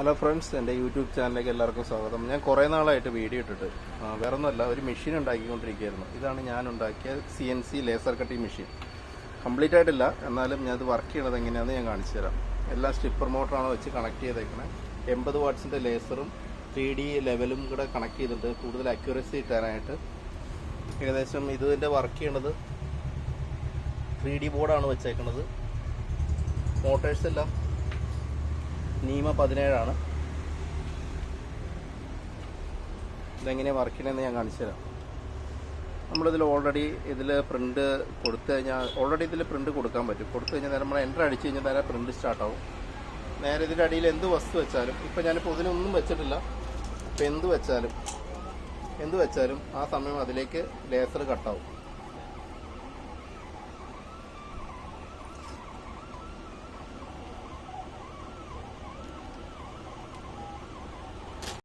Hello friends എന്റെ YouTube ചാനലിലേക്ക് എല്ലാവർക്കും സ്വാഗതം. ഞാൻ കുറേ നാളായിട്ട് വീഡിയോ ഇട്ടിട്ട് വേറെ ഒന്നുമല്ല ഒരു മെഷീൻ ഉണ്ടാക്കിക്കൊണ്ടിരിക്കുകയായിരുന്നു. ഇതാണ് ഞാൻ ഉണ്ടാക്കിയ C N C laser cutting machine complete ആയിട്ടില്ല എന്നാലും ഞാൻ ഇത് വർക്ക് ചെയ്യണത് എങ്ങനെയാണെന്ന് ഞാൻ കാണിച്ചു തരാം. എല്ലാം സ്റ്റിപ്പർ മോട്ടറാണ് വെച്ച് കണക്ട് ചെയ്തേക്കണേ. എൺപത് വാട്ട്സിന്റെ ലേസറും ത്രീ ഡി ലെവലും കൂടെ കണക്ട് ചെയ്തിട്ട് കൂടുതൽ അക്യൂറസി കിട്ടാനായിട്ട് ഏകദേശം ഇതിന്റെ വർക്ക് ചെയ്യണത് ത്രീ ഡി ബോർഡാണ് വെച്ചേക്കുന്നത് മോട്ടേഴ്സ് എല്ലാം നീമ പതിനേഴാണ്. ഇതെങ്ങനെയാണ് വർക്ക് ചെയ്യണമെന്ന് ഞാൻ കാണിച്ചു തരാം. നമ്മളിതിൽ ഓൾറെഡി ഇതിൽ പ്രിന്റ് കൊടുത്തു കഴിഞ്ഞാൽ ഓൾറെഡി ഇതിൽ പ്രിന്റ് കൊടുക്കാൻ പറ്റും. കൊടുത്തു കഴിഞ്ഞാൽ നേരെ നമ്മൾ എന്റർ അടിച്ച് കഴിഞ്ഞാൽ നേരെ പ്രിന്റ് സ്റ്റാർട്ടാവും നേരെ ഇതിന്റെ അടിയിൽ എന്ത് വസ്തു വെച്ചാലും ഇപ്പം ഞാനിപ്പോൾ ഇതിനൊന്നും വെച്ചിട്ടില്ല. ഇപ്പം എന്ത് വെച്ചാലും എന്ത് വെച്ചാലും ആ സമയം അതിലേക്ക് ലേസർ കട്ടാവും